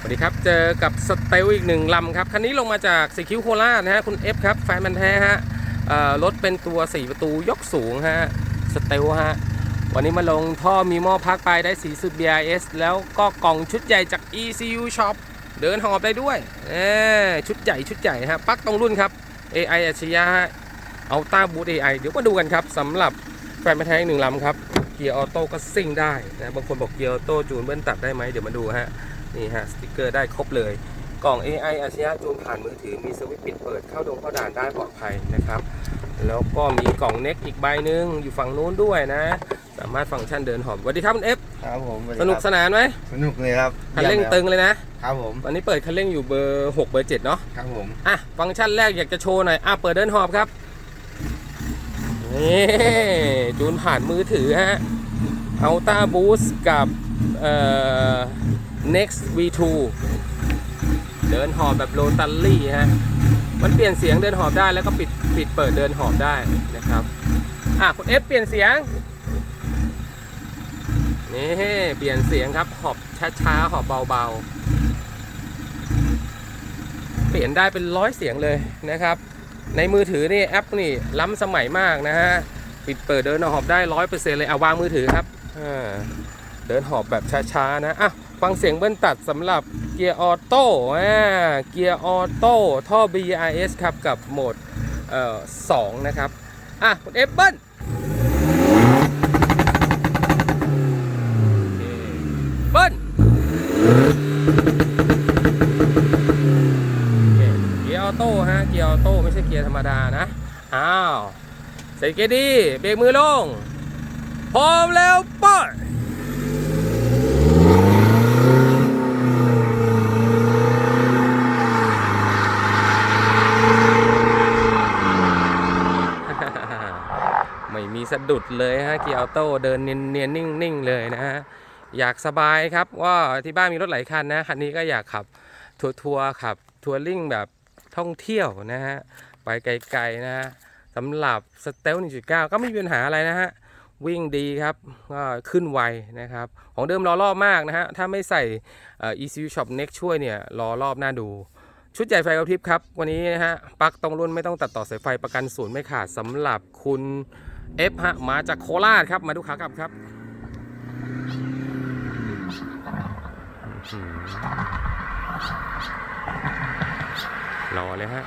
สวัสดีครับ เจอกับสเตลอีกหนึ่งลำครับ คันนี้ลงมาจากสีคิ้วโคราชนะฮะ คุณ F ครับ แฟนมันแท้ฮะรถเป็นตัว 4 ประตูยกสูงฮะ สเตลฮะ วันนี้มาลงท่อมีหม้อพักไปได้สีสุด BRS แล้วก็กล่องชุดใหญ่จาก ECU Shop เดินหอบได้ด้วยเอชุดใหญ่ชุดใหญ่ฮะ ปักตรงรุ่นครับ AI อัจฉริยะเอาต้าบูท AI เดี๋ยวมาดูกันครับสำหรับแฟนมันแท้อีกหนึ่งลำครับ เกียร์ออโต้ก็ซิ่งได้นะ บางคนบอกเกียร์ออโต้จูนเบิ้ลตัดได้ไหมเดี๋ยวมาดูฮะ นี่ฮะสติกเกอร์ได้ครบเลย กล่อง AI อาชญะจูนผ่านมือถือมีสวิตช์ปิดเปิดเข้าดงเข้าด่านได้ปลอดภัยนะครับ แล้วก็มีกล่องเน็กอีกใบหนึ่งอยู่ฝั่งนู้นด้วยนะ สามารถฟังก์ชันเดินหอบสวัสดีครับคุณเอฟครับผมสนุกสนานไหมสนุกเลยครับคันเร่งตึงเลยนะครับผมวันนี้เปิดคันเร่งอยู่เบอร์6เบอร์7เนาะครับผมอะฟังก์ชันแรกอยากจะโชว์หน่อยอะเปิดเดินหอบครับนี่จูนผ่านมือถือฮะอัลต้าบูสกับเอ่อ next v2 เดินหอบแบบโรตัลลี่ฮะ มันเปลี่ยนเสียงเดินหอบได้แล้วก็ปิดปิดเปิดเดินหอบได้นะครับ อะคุณเอฟเปลี่ยนเสียง นี่เปลี่ยนเสียงครับหอบช้าๆหอบเบาๆ เปลี่ยนได้เป็นร้อยเสียงเลยนะครับ ในมือถือนี่แอปนี่ล้ำสมัยมากนะฮะ ปิดเปิดเดินหอบได้ร้อยเปอร์เซ็นต์เลย เอาวางมือถือครับ เดินหอบแบบช้าๆนะ อะ ฟังเสียงเบิ้ลตัดสำหรับเกียร์ออโต้อ่าเกียร์ออโต้ท่อ BRS ครับ กับโหมดเอ่อสองนะครับ อะคุณเอฟเบิ้ลเบิ้ลเกียร์ออโต้ฮะ เกียร์ออโต้ไม่ใช่เกียร์ธรรมดานะ อ้าว ใส่เกียร์ดี เบรกมือลง พร้อมแล้วป้ย ไม่มีสะดุดเลยฮะเกียร์ออโต้เดินเนียนๆนิ่งๆเลยนะฮะอยากสบายครับว่าที่บ้านมีรถหลายคันนะคันนี้ก็อยากขับทัวร์ทัวร์ขับทัวริ่งแบบท่องเที่ยวนะฮะไปไกลๆนะฮะสำหรับสเตล1.9 ก็ไม่มีปัญหาอะไรนะฮะวิ่งดีครับก็ขึ้นไวนะครับ ของเดิมรอรอบมากนะฮะถ้าไม่ใส่ ECU Shop Next ช่วยเนี่ยรอรอบหน้าดูชุดใหญ่ไฟกระพริบครับ วันนี้นะฮะปลั๊กตรงรุ่นไม่ต้องตัดต่อสายไฟประกันศูนย์ไม่ขาดสำหรับคุณ เอฟฮะมาจากโคราชครับมาดูขากลับครับรอเลยฮะ